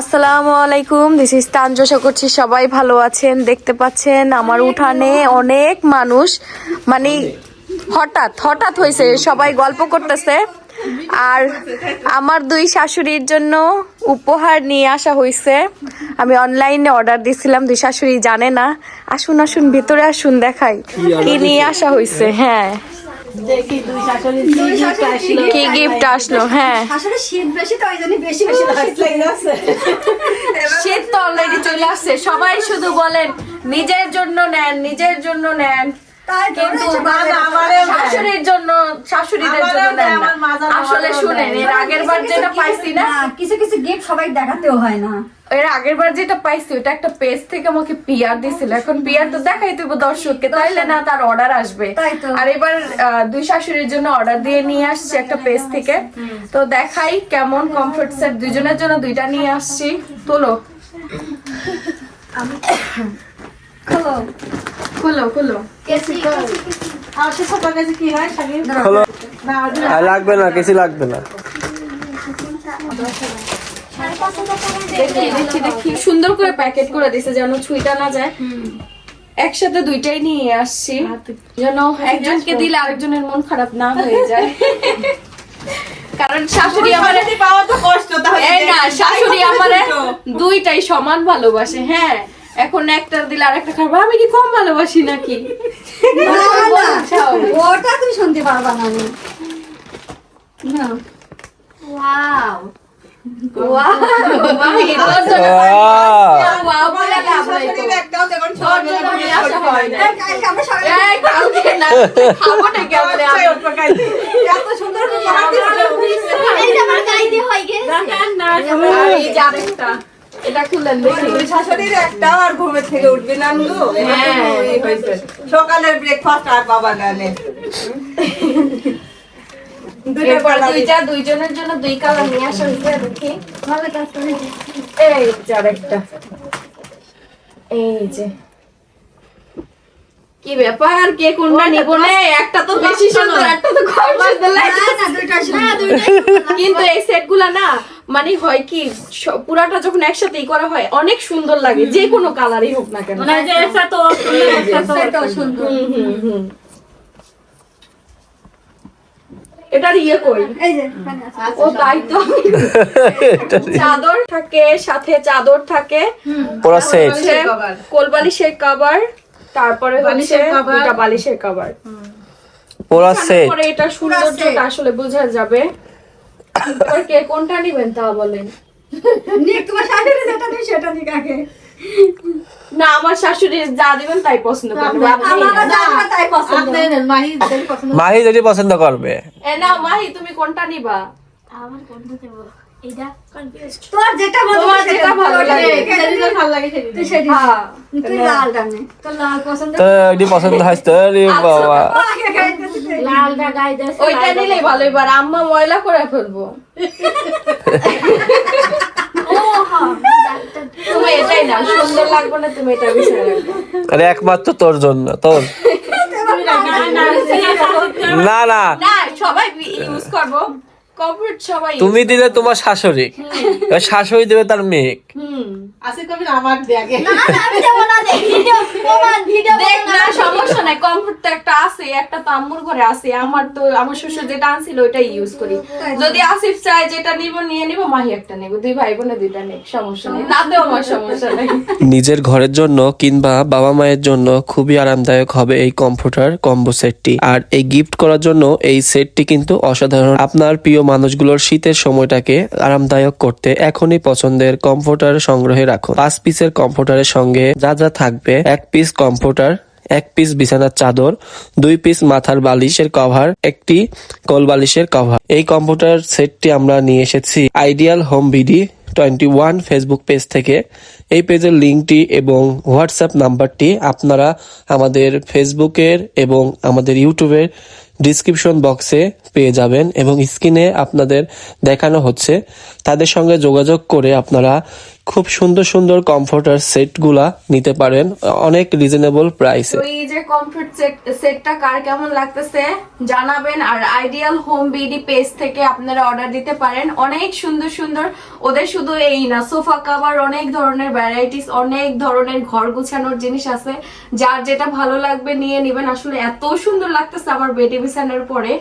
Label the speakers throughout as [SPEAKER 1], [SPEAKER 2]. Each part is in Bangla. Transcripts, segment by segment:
[SPEAKER 1] আসসালামু আলাইকুম দিস ইজ তানজো। আশা করছি সবাই ভালো আছেন। দেখতে পাচ্ছেন আমার উঠানে অনেক মানুষ। মানে হঠাৎ হঠাৎ হয়েছে সবাই গল্প করতেছে। আর আমার দুই শাশুড়ির জন্য উপহার নিয়ে আসা হয়েছে। আমি অনলাইনে অর্ডার দিয়েছিলাম দুই শাশুড়ি জানে না। আসুন আসুন ভিতরে আসুন দেখাই। কি নিয়ে আসা হয়েছে হ্যাঁ। কি গিফট আসলো। হ্যাঁ।
[SPEAKER 2] আসলে শীত বেশি তো ওই জন্য বেশি বেশি
[SPEAKER 1] শীত তো অলরেডি চলে আসছে। সবাই শুধু বলেন নিজের জন্য নেন নিজের জন্য নেন। শাশুড়ির জন্য শাশুড়িদের জন্য আসলে শুনেন এর আগের বার যেটা পাইছি না।
[SPEAKER 2] না, কিছু কিছু গিফট সবাই দেখাতেও হয় না।
[SPEAKER 1] এর আগের বার যেটা পাইছি ওটা একটা পেজ থেকে আমাকে পিআর দিছিল এখন পিআর তো দেখাই দেবো দর্শককে তাইলে না তার অর্ডার আসবে
[SPEAKER 2] তাই তো।
[SPEAKER 1] আর এবার দুই শাশুড়ির জন্য অর্ডার দিয়ে নিয়ে আসছি একটা পেজ থেকে তো দেখাই কেমন কমফোর্ট সেট দুজনের জন্য দুইটা নিয়ে আসছি তোলো
[SPEAKER 2] খোলো
[SPEAKER 1] খুলো
[SPEAKER 3] হয়
[SPEAKER 4] লাগবে না কিছু লাগবে না
[SPEAKER 1] দেখি দেখি দেখি। সুন্দর করে প্যাকেট করে দিছে যেন ছুঁইটা না যায়। একসাথে দুইটাই নিয়ে আসছি। যেন একজনকে দিলে আরেকজনের মন খারাপ না হয়ে যায়। কারণ শাশুড়ি আমার
[SPEAKER 3] পাওয়া তো কষ্ট তাহলে
[SPEAKER 1] এই না শাশুড়ি আমারে দুইটাই সমান ভালোবাসে হ্যাঁ। এখন একটা দিলে আরেকটা খারাপ আমি কি কম ভালোবাসি নাকি?
[SPEAKER 2] না, না,
[SPEAKER 1] বোঝাও।
[SPEAKER 2] ওটা তুমি শুনতে পারবা না।
[SPEAKER 1] এটা খুললেন
[SPEAKER 3] শাশুড়ির একটাও আর ঘুমের থেকে উঠবে না সকালের ব্রেকফাস্ট আর বাবা পালা
[SPEAKER 1] দুইটা দুইজনের জন্য দুই কালার নিয়ে আসা হয়েছে দেখি।
[SPEAKER 2] ভালো কাজ করে
[SPEAKER 1] এই যে আরেকটা। এই যে। কি ব্যাপার? কে কোনটা নিব না? একটা তো বেশি সুন্দর একটা তো কম সুন্দর কিন্তু এই সেট না মানে হয় কি পুরাটা যখন একসাথে ই করা হয় অনেক সুন্দর লাগে। যে কোনো কালারই হোক না কেন।
[SPEAKER 2] সেটাও সুন্দর।
[SPEAKER 1] হুম, হুম, হুম। এটার ইয়ে কই?
[SPEAKER 2] এই যে এখানে আছে।
[SPEAKER 1] ও তাই তো চাদর থাকে সাথে চাদর থাকে।
[SPEAKER 4] পুরো সেট।
[SPEAKER 1] কোলবালিশের কভার তারপরে হচ্ছে দুটা বালিশের কভার।
[SPEAKER 4] পুরো সেট।
[SPEAKER 1] এটা সৌন্দর্যটা আসলে বোঝা যাবে। কে কোনটা নিবেন তা বলেন।
[SPEAKER 2] তোমার যেটা সেটা আগে।
[SPEAKER 1] না আমার শাশুড়ি যা দিবেন তাই পছন্দ করবে। আপনি
[SPEAKER 2] আমার
[SPEAKER 1] নেন।
[SPEAKER 2] যা আমার তাই পছন্দ
[SPEAKER 4] মাহি যদি পছন্দ করবে।
[SPEAKER 1] এ না মাহি তুমি কোনটা নিবা?
[SPEAKER 2] তোর যেটা মন
[SPEAKER 1] তোমার
[SPEAKER 2] চায়
[SPEAKER 1] যেটা ভালো
[SPEAKER 2] ওটা
[SPEAKER 1] লাগে।
[SPEAKER 2] দেখে দিবি। তুই সেটি
[SPEAKER 1] হ্যাঁ।
[SPEAKER 2] তুই লাল টানে তোর লাল পছন্দ?
[SPEAKER 4] তো এটি পছন্দ হয় তো বাবা।
[SPEAKER 2] আগে খাইতেছিস তুই।
[SPEAKER 1] ওইটা নিলেই ভালো এবার আম্মা ময়লা করে ফেলব। তুমি এটাই না সুন্দর লাগবে না তুমি এটা বিষয়
[SPEAKER 4] আরে একমাত্র তোর জন্য তোর না না
[SPEAKER 1] না সবাই ইউজ করব কমফোর্ট সবাই
[SPEAKER 4] তুমি দিলে তোমার শাশুড়ি। এবার শাশুড়ি দেবে তার মেয়ে।
[SPEAKER 1] হুম।
[SPEAKER 3] আসে কবি আমার দেখে
[SPEAKER 2] না, না, আমি দেবো না, ভিডিও, প্রমাণ, ভিডিও
[SPEAKER 1] দেখ না সমস্যা নাই কমফোর্ট তো একটা আছে একটা তো আম্মুর ঘরে আছে আমার তো আমার শ্বশুর যেটা আনছিল ওইটাই ইউজ করি। যদি আসিফ চায় যেটা নিব নিয়ে নিব মাহি একটা নিব দুই ভাই বোনে দুইটা নেই সমস্যা নেই। তাতেও আমার সমস্যা নেই।
[SPEAKER 4] নিজের ঘরের জন্য কিংবা বাবা মায়ের জন্য খুবই আরামদায়ক হবে এই কম্পিউটার কম্বো সেটটি আর এই গিফট করার জন্য এই সেটটি কিন্তু অসাধারণ। আপনার প্রিয় মানুষগুলোর শীতের সময়টাকে আরামদায়ক করতে এখনই পছন্দের কম্পিউটার সংগ্রহে রাখুন। পাঁচ পিসের কম্পিউটারের সঙ্গে যা যা থাকবে, এক পিস কম্পিউটার এক পিস বিছানার চাদর, দুই পিস মাথার বালিশের কভার, একটি কোল বালিশের কভার। এই কম্পিউটার সেটটি আমরা নিয়ে এসেছি ideal home BD twenty one Facebook page থেকে। এই পেজের লিঙ্কটি এবং হোয়াটসঅ্যাপ নাম্বারটি আপনারা আমাদের ফেসবুকের এবং আমাদের ইউটিউবের ডিসক্রিপশন বক্সে পেয়ে যাবেন এবং স্ক্রিনে আপনাদের দেখানো হচ্ছে। তাদের সঙ্গে যোগাযোগ করে আপনারা খুব
[SPEAKER 5] সুন্দর সুন্দর কমফোর্টার সেটগুলা নিতে পারেন, অনেক রিজনেবল প্রাইসে
[SPEAKER 1] এই যে কমফোর্ট সেটটা কার কেমন লাগতেছে জানাবেন, আর আইডিয়াল হোম বিডি পেজ থেকে আপনারা অর্ডার দিতে পারেন। অনেক সুন্দর সুন্দর, ওদের শুধু এই না সোফা কাভার অনেক ধরনের ভ্যারাইটিস অনেক ধরনের ঘর গুছানোর জিনিস আছে। যার যেটা ভালো লাগবে নিয়ে নেবেন। আসলে এত সুন্দর লাগতেছে আমার বেডে বিছানার পরে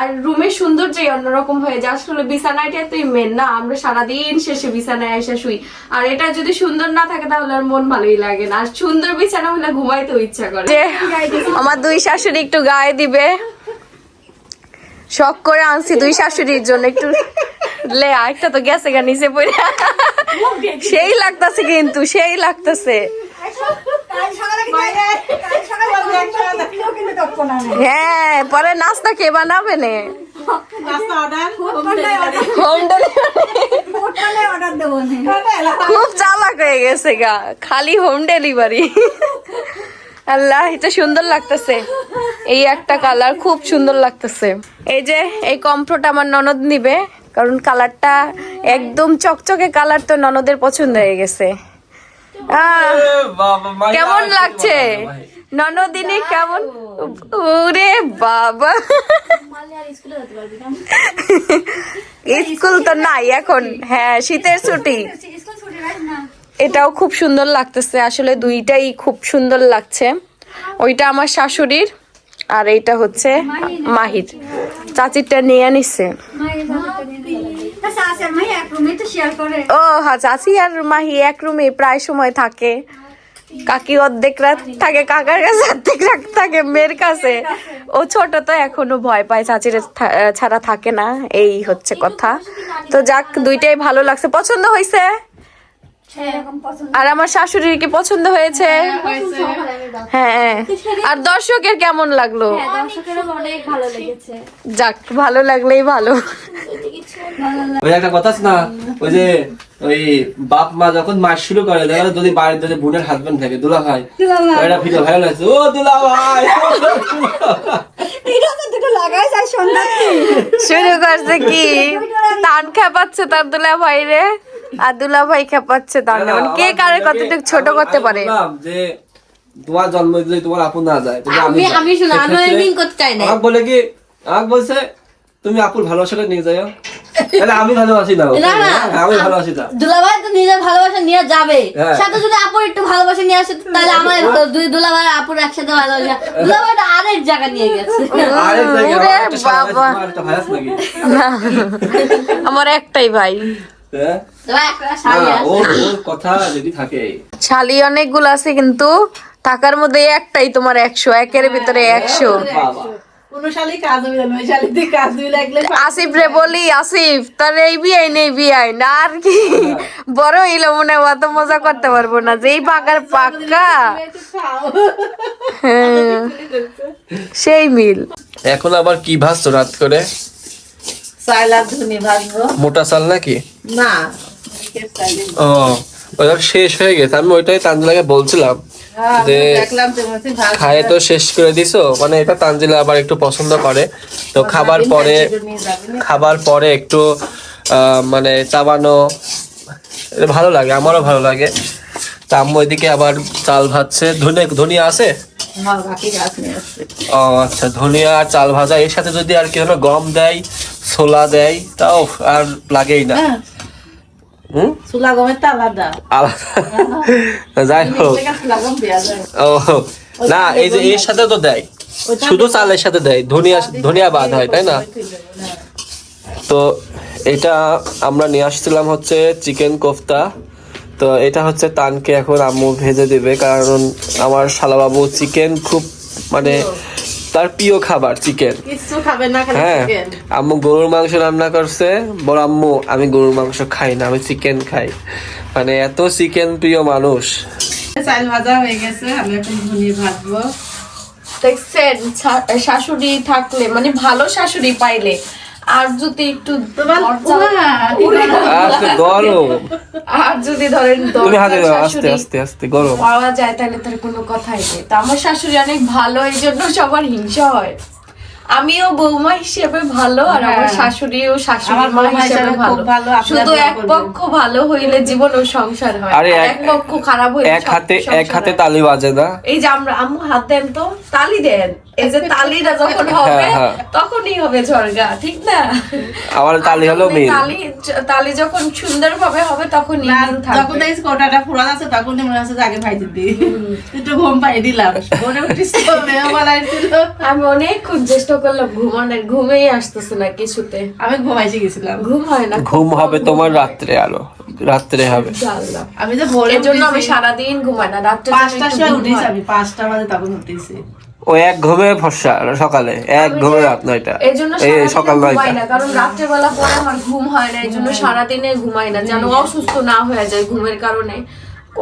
[SPEAKER 1] আর রুমের সৌন্দর্যই অন্যরকম হয়ে যায়। আসলে বিছানাটা তুই মেন না আমরা সারাদিন শেষে বিছানায় এসে শুই। আর এটা যদি সুন্দর না থাকে তাহলে আর মন ভালোই লাগে না। আর সুন্দর বিছানা হলে ঘুমাইতেও ইচ্ছা করে। আমার দুই শাশুড়ি একটু গায়ে দিবে। শখ করে আনছি দুই শাশুড়ির জন্য একটু। লে আরেকটা তো গেছে গা নিচে পড়ে। সেই লাগতাছে কিন্তু সেই লাগতাছে। হ্যাঁ পরে নাস্তা কে বানাবে নে? হোম
[SPEAKER 2] অর্ডার
[SPEAKER 1] খুব চালাক হয়ে গেছে গা খালি হোম ডেলিভারি আল্লাহ এটা সুন্দর লাগতেছে। এই একটা কালার খুব সুন্দর লাগতেছে। এই যে এই কমফোর্ট আমার ননদ নিবে কারণ কালারটা একদম চকচকে কালার তো ননদের পছন্দ হয়ে গেছে। কেমন লাগছে? ননদিনী কেমন? ওরে বাবা। স্কুল তো নাই এখন। হ্যাঁ শীতের ছুটি। এটাও খুব সুন্দর লাগতেছে। আসলে দুইটাই খুব সুন্দর লাগছে। ওইটা আমার শাশুড়ির আর এইটা হচ্ছে মাহির। চাচিরটা নিয়ে নিচ্ছে ও হ্যাঁ চাচি আর মাহি এক রুমে প্রায় সময় থাকে। কাকি অর্ধেক রাত থাকে কাকার কাছে অর্ধেক রাত থাকে মেয়ের কাছে। ও ছোট তো এখনও ভয় পায় চাচির ছাড়া থাকে না এই হচ্ছে কথা। তো যাক দুইটাই ভালো লাগছে। পছন্দ হয়েছে? আর আমার শাশুড়ির কি পছন্দ হয়েছে। হ্যাঁ আর দর্শকের কেমন লাগল?
[SPEAKER 2] অনেক ভালো লেগেছে।
[SPEAKER 1] যাক ভালো লাগলেই ভালো।
[SPEAKER 4] ওই একটা কথা না ওই যে ওই বাপ মা যখন মাস শুরু করে দেখা যদি বাড়ির যদি বোনের হাজবেন্ড থাকে দুলা ভাই একটা ভিডিও ভাইরাল আছে ও দুলা ভাই!
[SPEAKER 2] এটা
[SPEAKER 1] শুরু করছে কি? তান খেপাচ্ছে তার দুলা ভাই রে। আর দুলা ভাই খেপাচ্ছে তার কে কারে কতটুকু ছোট করতে পারে?
[SPEAKER 4] যে তোমার জন্ম যদি তোমার আপন না যায়
[SPEAKER 6] আমি আমি শুনো আমি মিন করতে চাই না
[SPEAKER 4] আমাকে বলে কি আমাকে বলছে তুমি আপুর ভালোবাসাটা নিয়ে যাও তাহলে আমি ভালোবাসি না। হ্যাঁ, আমি ভালোবাসি না।
[SPEAKER 6] দুলাভাই তো নিজের ভালোবাসা নিয়ে যাবে।
[SPEAKER 4] হ্যাঁ।
[SPEAKER 6] সাথে যদি আপুর একটু ভালোবাসা নিয়ে আসে তাহলে আমার দুই দুলাভাই আপুর একসাথে ভালোবাসা দুলাভাইটা আরেক জায়গা নিয়ে গেছে।
[SPEAKER 4] আরেক
[SPEAKER 1] বাবা। আমার একটাই ভাই।
[SPEAKER 4] হ্যাঁ?
[SPEAKER 1] শালি অনেকগুলো আছে কিন্তু টাকার মধ্যে একটাই তোমার একশো একের ভিতরে একশো।
[SPEAKER 3] শালিতে কাজ হই লাগলে
[SPEAKER 1] আসিফ রে বলি আসিফ তোর এই বিয়াই নেই বিয়াই না আর কি? বড় হইল মনে অত মজা করতে পারব না যেই পাকার পাক্কা। হ্যাঁ, সেই মিল।
[SPEAKER 5] এখন আবার কি ভাজছো রাত করে? মোটা চাল নাকি?
[SPEAKER 3] না
[SPEAKER 5] ও ওটা শেষ হয়ে গেছে আমি ওইটাই তানজিলাকে বলছিলাম। যে
[SPEAKER 3] তুমি ভাজ
[SPEAKER 5] খায়ে তো শেষ করে দিছো। মানে এটা তানজিলা আবার একটু পছন্দ করে। তো খাবার পরে খাবার পরে একটু মানে চাবানো ভালো লাগে আমারও ভালো লাগে। তা আম্মু এদিকে আবার চাল ভাজছে। ধনিয়া ধনিয়া আছে?
[SPEAKER 3] হ্যাঁ
[SPEAKER 5] ও আচ্ছা ধনিয়া আর চাল ভাজা। এর সাথে যদি আর কি হলো গম দেয় ছোলা দেয় তাও আর লাগেই না।
[SPEAKER 3] চুলা গমের তো আলাদা।
[SPEAKER 5] আলাদা। যাই হোক। ও না এই যে এর সাথে তো দেয়। শুধু চালের সাথে দেয়। ধনিয়া ধনিয়া বাদ হয় তাই না? তো এটা আমরা নিয়ে আসছিলাম হচ্ছে চিকেন কোফতা। তো এটা হচ্ছে তানকে এখন আম্মু ভেজে দিবে। কারণ আমার শালাবাবু চিকেন খুব মানে তার প্রিয় খাবার চিকেন
[SPEAKER 3] কিছু খাবে না খালি
[SPEAKER 5] হ্যাঁ
[SPEAKER 3] চিকেন
[SPEAKER 5] আম্মু গরুর মাংস রান্না করছে। বড় আম্মু আমি গরুর মাংস খাই না আমি চিকেন খাই। মানে এত চিকেন প্রিয় মানুষ।
[SPEAKER 3] চাল ভাজা হয়ে গেছে আমি এখন ধুনি ভাজবো।
[SPEAKER 1] দেখছেন শাশুড়ি থাকলে মানে ভালো শাশুড়ি পাইলে আর যদি একটু
[SPEAKER 5] আস্তে গরম।
[SPEAKER 1] আর যদি ধরেন
[SPEAKER 5] তুমি হাতে আস্তে আস্তে আস্তে গরম।
[SPEAKER 1] পাওয়া যায় তাহলে তার কোনো কথাই নেই। তো আমার শাশুড়ি অনেক ভালো এই জন্য সবার হিংসা হয়। আমিও বৌমা হিসেবে ভালো আর আমার শাশুড়িও শাশুড়ি মা হিসেবে ভালো।
[SPEAKER 3] ভালো,
[SPEAKER 1] শুধু এক পক্ষ ভালো হইলে জীবন ও সংসার হয়।
[SPEAKER 4] আরে এক-
[SPEAKER 1] পক্ষ খারাপ হইলে
[SPEAKER 4] এক হাতে এক হাতে তালি বাজে না?
[SPEAKER 1] এই যে আমরা আম্মু হাত দেন তো তালি দেন। এই যে তালিটা যখন হবে
[SPEAKER 4] হ্যাঁ, হ্যাঁ।
[SPEAKER 1] তখনই হবে ঝরগা ঠিক না?
[SPEAKER 4] আমার তালি হলো
[SPEAKER 1] যখন
[SPEAKER 4] মেন
[SPEAKER 1] তালি তালি যখন সুন্দর ভাবে হবে তখনই
[SPEAKER 3] যখন
[SPEAKER 1] থাকবে
[SPEAKER 3] কোটাটা পুরান আছে তখন মনে হচ্ছে যে আগে ভাই দিদি একটু ঘুম পাই দিলাম। মনে বলাইছিল
[SPEAKER 1] আমি অনেকক্ষণ চেষ্টা করলাম ঘুমানোর ঘুমেই আসতেছে না কিছুতে।
[SPEAKER 3] আমি ঘুমাইছি গেছিলাম।
[SPEAKER 1] ঘুম হয় না
[SPEAKER 4] ঘুম হবে তোমার রাত্রে আলো রাত্রে হবে।
[SPEAKER 3] আমি যে ভোরে
[SPEAKER 1] এর জন্য আমি সারাদিন ঘুমাই না রাত্রে
[SPEAKER 3] পাঁচটার সময় উঠেছি আমি পাঁচটা বাজে তখন উঠেছি।
[SPEAKER 4] ও এক ঘুমে ফর্সা সকালে এক ঘুমে রাত নয়টা।
[SPEAKER 1] এই জন্য
[SPEAKER 4] সকাল
[SPEAKER 1] ঘুমাই
[SPEAKER 4] নয়টা
[SPEAKER 1] কারণ রাত্রে বেলা পরে আমার ঘুম হয় না এই জন্য সারাদিনে ঘুমাই না যেন অসুস্থ না হয়ে যায় ঘুমের কারণে।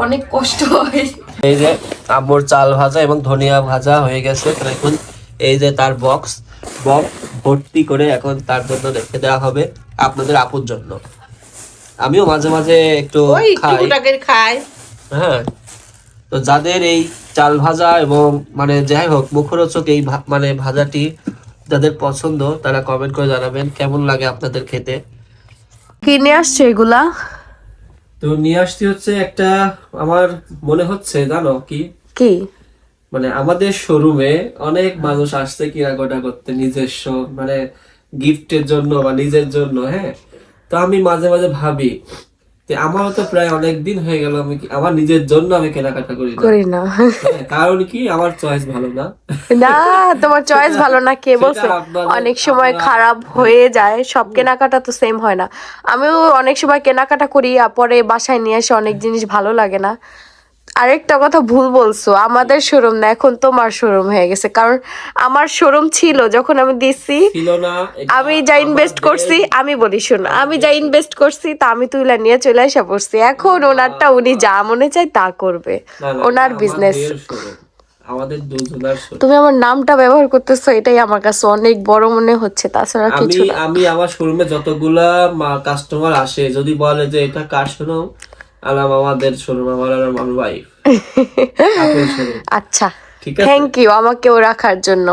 [SPEAKER 1] অনেক কষ্ট হয়।
[SPEAKER 4] এই যে আম্মুর চাল ভাজা এবং ধনিয়া ভাজা হয়ে গেছে। এখন এই যে তার বক্স বক্স ভর্তি করে এখন তার জন্য রেখে দেওয়া হবে আপনাদের আপুর জন্য। আমিও মাঝে মাঝে একটু খাই। হ্যাঁ। তো যাদের এই চাল ভাজা এবং মানে যাই হোক মুখরোচক এই মানে ভাজাটি যাদের পছন্দ তারা কমেন্ট করে জানাবেন কেমন লাগে আপনাদের খেতে।
[SPEAKER 1] কিনে আসছে এগুলা?
[SPEAKER 4] তো নিয়ে আসতে হচ্ছে একটা আমার মনে হচ্ছে জানো কি?
[SPEAKER 1] কি?
[SPEAKER 4] মানে আমাদের শোরুমে অনেক মানুষ আসছে কেনাকাটা করতে নিজস্ব মানে গিফটের জন্য বা নিজের জন্য হ্যাঁ? তো আমি মাঝে মাঝে ভাবি যে আমারও তো প্রায় অনেক দিন হয়ে গেল আমি আমার নিজের জন্য আমি কেনাকাটা করি না।
[SPEAKER 1] করি না।
[SPEAKER 4] হ্যাঁ, কারণ কি? আমার চয়েস ভালো না।
[SPEAKER 1] না তোমার চয়েস ভালো না কে বলছে? অনেক সময় খারাপ হয়ে যায় সব কেনাকাটা তো সেম হয় না। আমিও অনেক সময় কেনাকাটা করি পরে বাসায় নিয়ে এসে অনেক জিনিস ভালো লাগে না। আরেকটা কথা ভুল বলছো। আমাদের শোরুম না এখন তোমার শোরুম হয়ে গেছে। কারণ আমার শোরুম ছিল যখন আমি দিছি আমি যা ইনভেস্ট করছি আমি বলি শোন আমি যা ইনভেস্ট করছি তা আমি তুইলা নিয়ে চলে আসা পড়ছি। এখন ওনারটা উনি যা মনে চায় তা করবে। ওনার বিজনেস
[SPEAKER 4] আমাদের দুজনের।
[SPEAKER 1] তুমি আমার নামটা ব্যবহার করতেছো এটাই আমার কাছে অনেক বড় মনে হচ্ছে তাছাড়া
[SPEAKER 4] আমি
[SPEAKER 1] কিছু না।
[SPEAKER 4] আমি আমার শোরুমে যতগুলা কাস্টমার আসে যদি বলে যে এটা কার শোরুম আলাম আমাদের শোরুম আমার আর আমার ওয়াইফ
[SPEAKER 1] আচ্ছা থ্যাংক ইউ আমাকেও রাখার জন্য।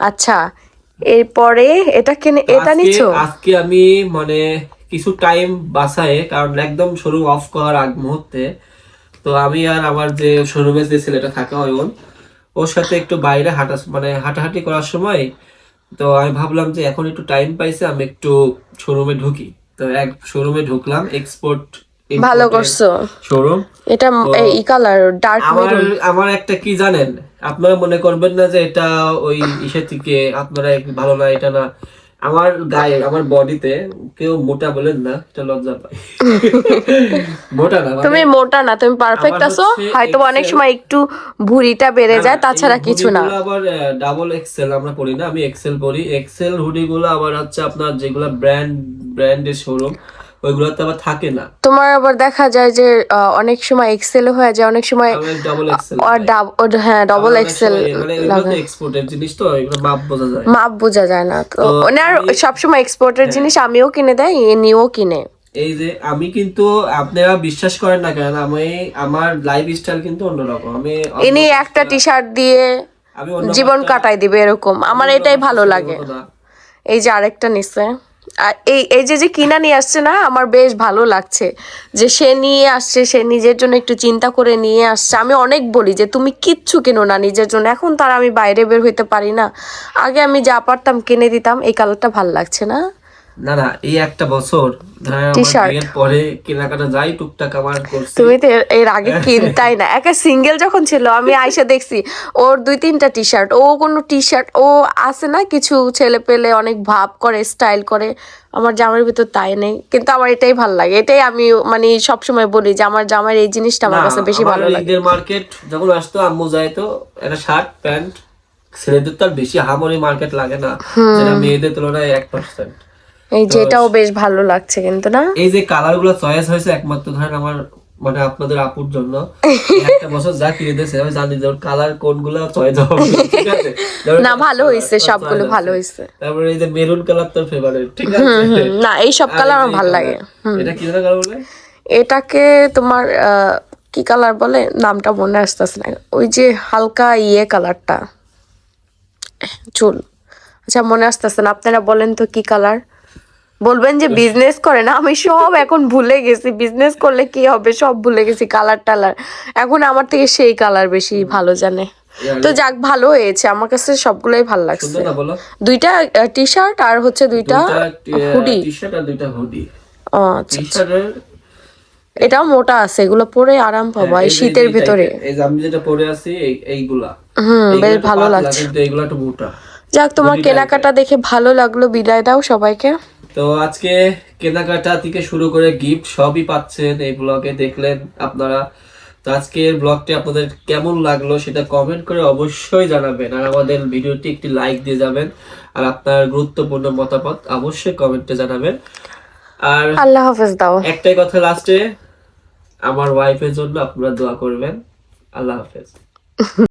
[SPEAKER 1] আচ্ছা এরপরে এটা কেনে এটা নিছো?
[SPEAKER 4] আজকে আমি মানে কিছু টাইম বাসায় কারণ একদম শোরুম অফ করার আগ মুহূর্তে তো আমি আর আমার যে শোরুমে যে ছেলেটা থাকে অয়ন ওর সাথে একটু বাইরে হাঁটা মানে হাঁটাহাঁটি করার সময় তো আমি ভাবলাম যে এখন একটু টাইম পাইছে আমি একটু শোরুমে ঢুকি। তো এক শোরুমে ঢুকলাম এক্সপোর্ট
[SPEAKER 1] ভালো করছ।
[SPEAKER 4] শোরুম
[SPEAKER 1] এটা এই ই কালার ডার্ক
[SPEAKER 4] আমার
[SPEAKER 1] মেরুন
[SPEAKER 4] আমার একটা কি জানেন? আপনারা মনে করবেন না যে এটা ওই ইসে থেকে আপনারা ভালো না এটা না। আমার গায়ে আমার বডিতে কেউ মোটা বলেন না এটা লজ্জা পায়। মোটা না মানে-
[SPEAKER 1] তুমি মোটা না তুমি পারফেক্ট আছো। হয়তো অনেক সময় একটু ভুঁড়িটা বেড়ে যায় তাছাড়া কিছু না।
[SPEAKER 4] হুডিগুলো আবার ডাবল এক্সেল আমরা পরি না আমি এক্সেল পরি এক্সেল হুডি গুলো আবার হচ্ছে আপনার যেগুলো ব্র্যান্ড ব্র্যান্ডের শোরুম ওইগুলোতে আবার থাকে না।
[SPEAKER 1] তোমার আবার দেখা যায় যে অনেক সময় এক্সেল হয়ে যায় অনেক সময়
[SPEAKER 4] ডাবল এক্সেল
[SPEAKER 1] আর হ্যাঁ ডবল এক্সেল
[SPEAKER 4] মানে এক্সপোর্টের জিনিস তো এগুলো মাপ বোঝা যায়।
[SPEAKER 1] মাপ বোঝা যায় না তো। ওনার
[SPEAKER 4] হ্যাঁ।
[SPEAKER 1] সবসময় এক্সপোর্টের জিনিস আমিও কিনে দেয় নিও কিনে।
[SPEAKER 4] এই যে আমি কিন্তু আপনারা বিশ্বাস করেন না কেন আমি আমার লাইফ স্টাইল কিন্তু অন্যরকম। আমি
[SPEAKER 1] ইনি একটা টি শার্ট দিয়ে জীবন কাটাই দিবে এরকম। আমার এটাই ভালো লাগে। এই যে আরেকটা নিছে। আর এই এই যে যে কিনা নিয়ে আসছে না, আমার বেশ ভালো লাগছে। যে সে নিয়ে আসছে, সে নিজের জন্য একটু চিন্তা করে নিয়ে আসছে। আমি অনেক বলি যে, তুমি কিচ্ছু কেনো না নিজের জন্য। এখন তার আমি বাইরে বের হইতে পারি না। আগে আমি যা পারতাম কিনে দিতাম, এই কালারটা ভালো লাগছে না?
[SPEAKER 4] না না এই একটা বছর। পরে কেনাকাটা যাই টুকটাক আমার করছি।
[SPEAKER 1] তুমি তো এর- আগে কিনতাই না। একা সিঙ্গেল যখন ছিল আমি আইসা দেখছি ওর দুই তিনটা টি শার্ট ও কোনো টি শার্ট ও আছে না কিছু ছেলে পেলে অনেক ভাব করে স্টাইল করে। আমার জামার ভিতর তাই নেই। কিন্তু আমার এটাই ভালো লাগে। এটাই আমি মানে সবসময় বলি যে আমার জামার এই জিনিসটা আমার কাছে বেশি ভালো লাগে।
[SPEAKER 4] মার্কেট যখন আসতো আম্মু যাইতো একটা শার্ট প্যান্ট ছেলেদের তো আর বেশি হামরি মার্কেট লাগে না। যেটা মেয়েদের তুলনায় এক পার্সেন্ট
[SPEAKER 1] এই যেটাও বেশ ভালো লাগছে কিন্তু না?
[SPEAKER 4] এই যে কালারগুলো চয়েস হয়েছে একমাত্র ধরেন আমার মানে আপনাদের আপুর জন্য। একটা বছর যা কিনে দিয়েছে আমি জানি যে কালার কোনগুলো চয়েস হবে ঠিক আছে?
[SPEAKER 1] না ভালো
[SPEAKER 4] choice
[SPEAKER 1] সবগুলো ভালো হয়েছে।
[SPEAKER 4] তারপরে এই যে মেরুন কালার তোর ফেভারিট ঠিক আছে?
[SPEAKER 1] না এই সব কালার আমার ভালো লাগে।
[SPEAKER 4] এটা কি কালার বলে?
[SPEAKER 1] এটাকে তোমার কি কালার বলে? নামটা মনে আসতেছে না। ওই যে হালকা ইয়ে কালারটা চুল। আচ্ছা মনে আসতেছে না। আপনারা বলেন তো কি কালার বলবেন যে বিজনেস করে না আমি সব এখন ভুলে গেছি। বিজনেস করলে কি হবে? সব ভুলে গেছি কালার টালার। এখন আমার থেকে সেই কালার বেশি ভালো জানে। তো যাক ভালো হয়েছে। আমার কাছে সবগুলোই ভালো লাগছে। দুইটা টি শার্ট আর হচ্ছে দুইটা হুডি আচ্ছা
[SPEAKER 4] শার্টের
[SPEAKER 1] এটাও মোটা আছে এগুলো পরে আরাম পাবো এই শীতের ভিতরে।
[SPEAKER 4] এই আমি যেটা পরে আছি এইগুলা।
[SPEAKER 1] হুম বেশ ভালো লাগছে।
[SPEAKER 4] কিন্তু এইগুলা একটু মোটা।
[SPEAKER 1] যাক তোমার কেনাকাটা দেখে ভালো লাগল বিদায় দাও সবাইকে।
[SPEAKER 4] তো আজকে কেনাকাটা থেকে শুরু করে গিফট সবই পাচ্ছেন এই ব্লগে দেখলেন আপনারা। তো আজকের ব্লগটি আপনাদের কেমন লাগল সেটা কমেন্ট করে অবশ্যই জানাবেন। আর আমাদের ভিডিওটি একটি লাইক দিয়ে যাবেন। আর আপনার গুরুত্বপূর্ণ মতামত অবশ্যই কমেন্টে জানাবেন। আর
[SPEAKER 1] আল্লাহ হাফেজ দাও।
[SPEAKER 4] একটাই কথা লাস্টে আমার ওয়াইফের জন্য আপনারা দোয়া করবেন। আল্লাহ হাফেজ।